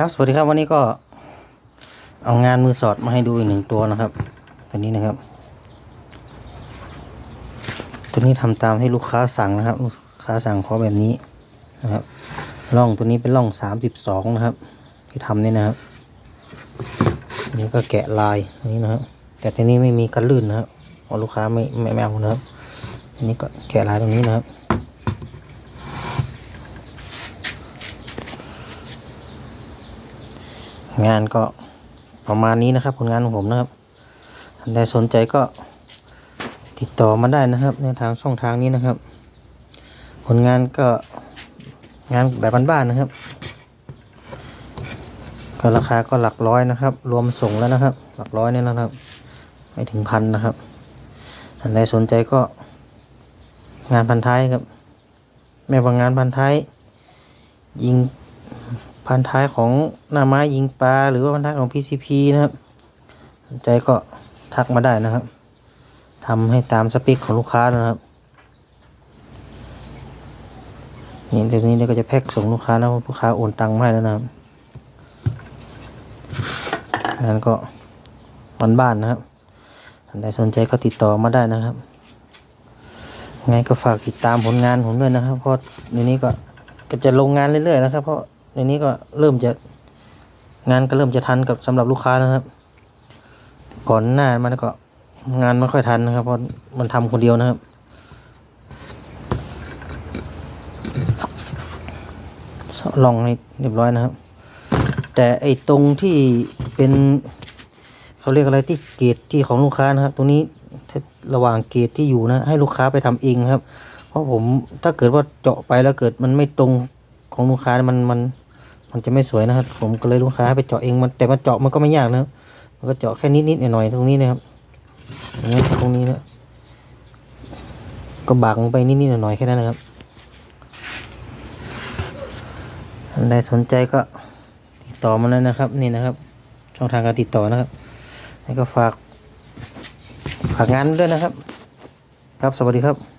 ครับ สวัสดีครับ วันนี้ก็เอางานมือสอดมาให้ดูอีกหนึ่งตัวนะครับ ตัวนี้นะครับ ตัวนี้ทำตามให้ลูกค้าสั่งนะครับ ลูกค้าสั่งขอแบบนี้นะครับร่องตัวนี้เป็นร่องสามสิบสองนะครับ ที่ทำนี่นะครับนนี้ก็แกะลายอันนี้นะครับ แต่ตัวนี้ไม่มีกันลื่นนะครับลูกค้าไม่ไม่ไม่เอานะครับอันนี้ก็แกะลายตรงนี้นะครับ งานก็ประมาณนี้นะครับ ผลงานของผมนะครับท่านใดสนใจก็ติดต่อมาได้นะครับ ในทางช่องทางนี้นะครับ ผลงานก็งานแบบบ้านๆนะครับ ก็ราคาก็หลักร้อยนะครับ รวมส่งแล้วนะครับ หลักร้อยนี่นะครับ ไม่ถึงพันนะครับท่านใดสนใจก็งานพันท้ายครับ แม่ว่างานพันท้าย ยิง พันท้ายของหน้าไม้ยิงปลาหรือว่าพันท้ายของ PCP นะครับสนใจก็ทักมาได้นะครับทำให้ตามสเปคของลูกค้านะครับนี่เดี๋ยวนี้เราก็จะแพ็คส่งลูกค้าแล้วลูกค้าโอนตังค์มาให้แล้วนะครับงานก็บ้านนะครับท่านใดสนใจก็ติดต่อมาได้นะครับไงก็ฝากติดตามผลงานผมด้วยนะครับ เพราะในนี้ก็ก็จะลงงานเรื่อยๆนะครับ เพราะ ในนี้ก็เริ่มจะงานก็เริ่มจะทันกับสำหรับลูกค้านะครับ ก่อนหน้ามันก็งานไม่ค่อยทันนะครับ เพราะมันทำคนเดียวนะครับ ลองให้เรียบร้อยนะครับ แต่ไอ้ตรงที่เป็นเขาเรียกอะไรที่เกตที่ของลูกค้านะครับ ตรงนี้ระหว่างเกตที่อยู่นะ ให้ลูกค้าไปทำเองครับ เพราะผมถ้าเกิดว่าเจาะไปแล้วเกิดมันไม่ตรงของลูกค้ามันมัน มันจะไม่สวยนะครับ ผมก็เลยลูกค้าไปเจาะเองมันแต่มันเจาะมันก็ไม่ยากนะครับมันก็เจาะแค่นิดๆหน่อยๆตรงนี้นะครับอย่างนี้ตรงนี้นะก็บากลงไปนิดนิดๆหน่อยๆแค่นั้นนะครับท่านใดสนใจก็ติดต่อมาเลยนะครับ นี่นะครับ ช่องทางการติดต่อนะครับแล้วก็ฝากฝากงานด้วยนะครับ ครับสวัสดีครับ